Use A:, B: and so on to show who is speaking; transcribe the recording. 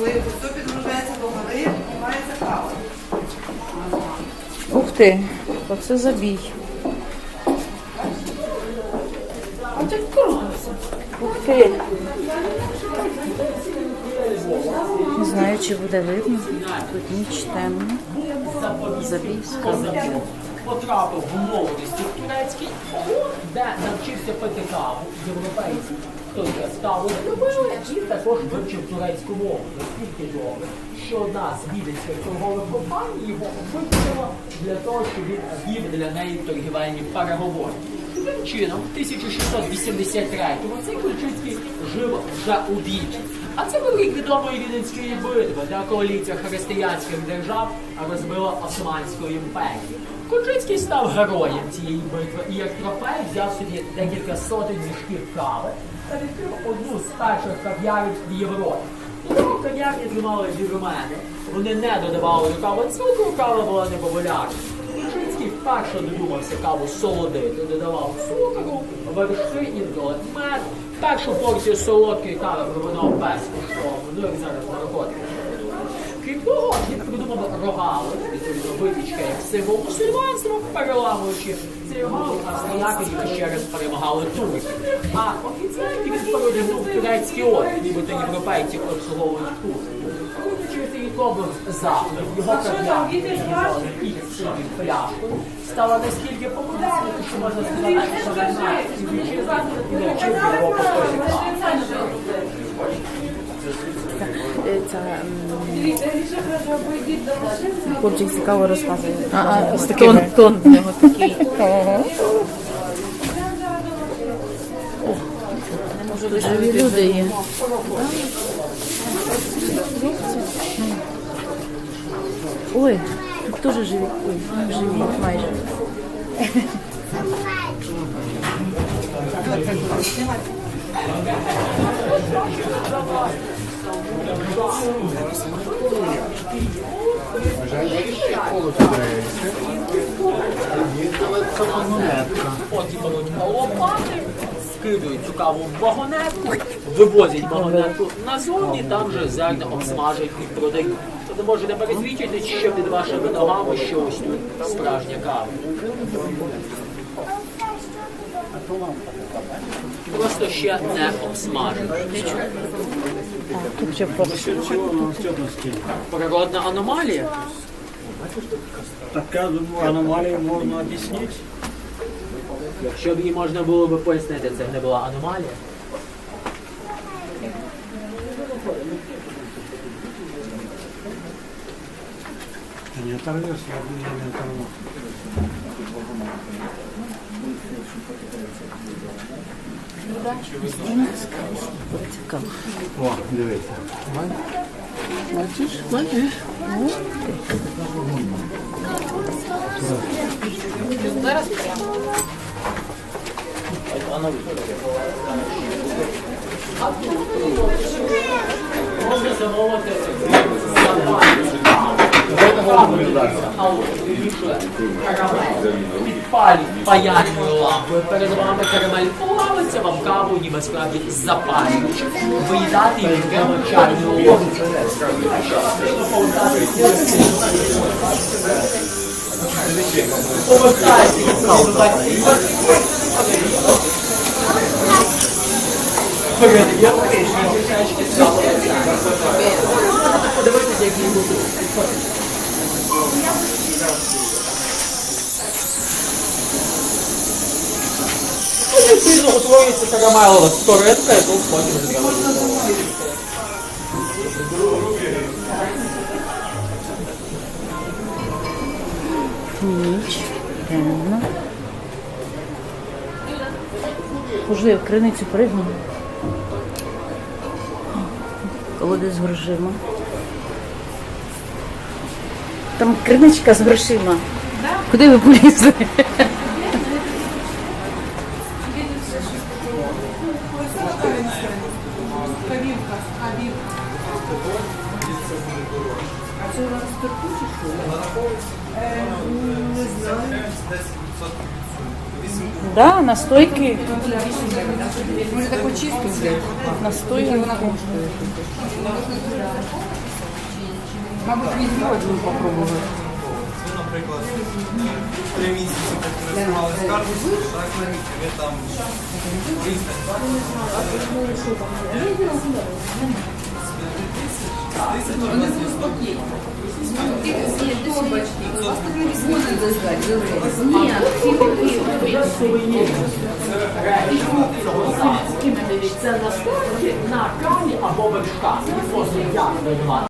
A: коли все підгружається до гори, мається кава.
B: Ух ти, оце забій. Ух ти. Не знаю, чи буде видно. Тут ніч темна. Забійська.
C: потрапив в молодості в турецький де навчився пити каву європейці. Хто це ставу любили і також вивчив турецьку мову. Наскільки добре, що одна з віденських торгових компаній його випустила для того, щоб він вів для неї торгівельні переговори. Таким чином, в 1683-му цей Ключицький жив вже у вічі. А це був рік відомої Віденської битви, де коаліція християнських держав розбила Османську імперію. Куджицький став героєм цієї битви і як трофей взяв собі декілька сотень мішків кави та відкрив одну з перших кав'ярень в Європі. Того кав'ярні тримали вірмени. Вони не додавали до кави цукру, кава була непопулярна. Куджицький вперше додумався каву солодити, додавав цукру, вершки, інколи мед. Першу порцію солодкої кави пропонував безкоштовно, ну як зараз наркотики. Він придумав рогали, відповідно випічка як символ мусульманства, переламуючи цей рогал, австріяки їх ще раз перемагали турки. А офіційно він передягнув турецький одяг, нібито європейці обслуговують турки. Крутячи цей його кав'ярня, і синім пляшкою, стала настільки популярною, що можна сказати, що вона і вітчизна, і навчив його постійно.
B: Е, Ця, м, Хлопчик цікаво розказує.
D: А, з
B: Тон,
D: такими.
B: тон в нього такий. Живі люди є. Ой, тут теж живі. Ой, живі майже.
C: Потім беруть лопати, Скидують цю каву в вагонетку, вивозять вагонетку назовні, там вже зерна обсмажують і продають. Тобто можете пересвідчити, що під вашими ногами що ось тут справжня кава. Просто ще не
B: просто.
C: Природна аномалія.
E: Так я думаю, аномалію можна об'яснити.
C: Якщо б її можна було би пояснити, це б не була аномалія.
E: Не оторвешся, я не оторву. О, дивися.
B: Бачиш? Бачиш?
C: Можна замовити Підпалюють паяльною лампою. Перед вами карамель плавиться, вам каву ніби справді запалюють. Виїдати її прямо чайною ложкою. Повертається і Передає кришки Подивитися, як її будуть. Відповідно утворюється карамелова скоринка, яку потім.
B: Ніч, темно. Можливо, в криницю пригнув. Колодець з грошима. Там криничка з грошима. Куди ви полізли?
A: Кавівка, кавівка. А це у нас терпучі, що Не знаю.
B: Да, настойки.
A: Може таку чисту взяти?
B: Настойки.
A: Мабуть, візьму одну попробувати.
D: Ну, наприклад, три місяці користували карточку, так, ви там
C: Це настільки на каві або просто як винувати.